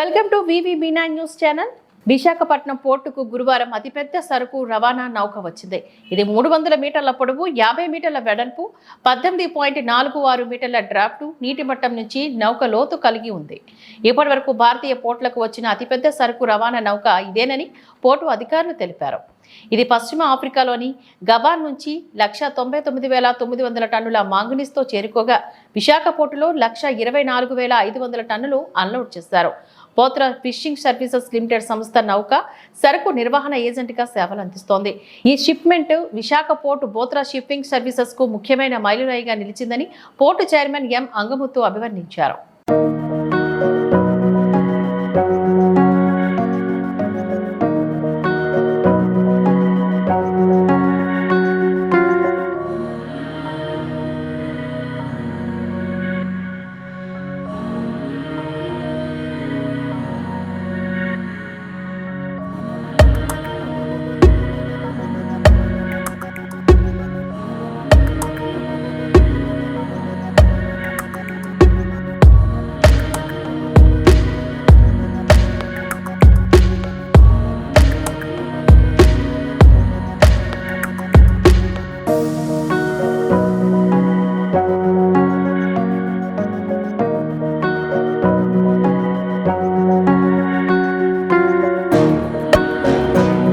Welcome to వివి బీనా news channel. Visakhapatnam పోర్టుకు గురువారం అతిపెద్ద సరుకు రవాణా నౌక వచ్చింది. ఇది మూడు వందల మీటర్ల పొడవు యాభై మీటర్ల వెడల్పు పద్దెనిమిది పాయింట్ నాలుగు ఆరు మీటర్ల డ్రాఫ్ట్ నీటి మట్టం నుంచి నౌక లోతు కలిగి ఉంది. ఇప్పటి వరకు భారతీయ పోర్టులకు వచ్చిన అతిపెద్ద సరుకు రవాణా నౌక ఇదేనని పోర్టు అధికారులు తెలిపారు. ఇది పశ్చిమ ఆఫ్రికాలోని గబాన్ నుంచి లక్ష తొంభై తొమ్మిది వేల తొమ్మిది వందల టన్నుల మాంగనీస్తో చేరుకోగా విశాఖ పోర్టులో లక్ష ఇరవై నాలుగు వేల ఐదు వందల టన్నులు అన్లోడ్ చేశారు. పోత్ర ఫిషింగ్ సర్వీసెస్ లిమిటెడ్ సంస్థ నౌక సరుకు నిర్వహణ ఏజెంట్గా సేవలు అందిస్తోంది. ఈ shipment Visakha port Bothra shipping సర్వీసెస్కు ముఖ్యమైన మైలురాయిగా నిలిచిందని పోర్టు చైర్మన్ ఎం అంగముత్తు అభివర్ణించారు.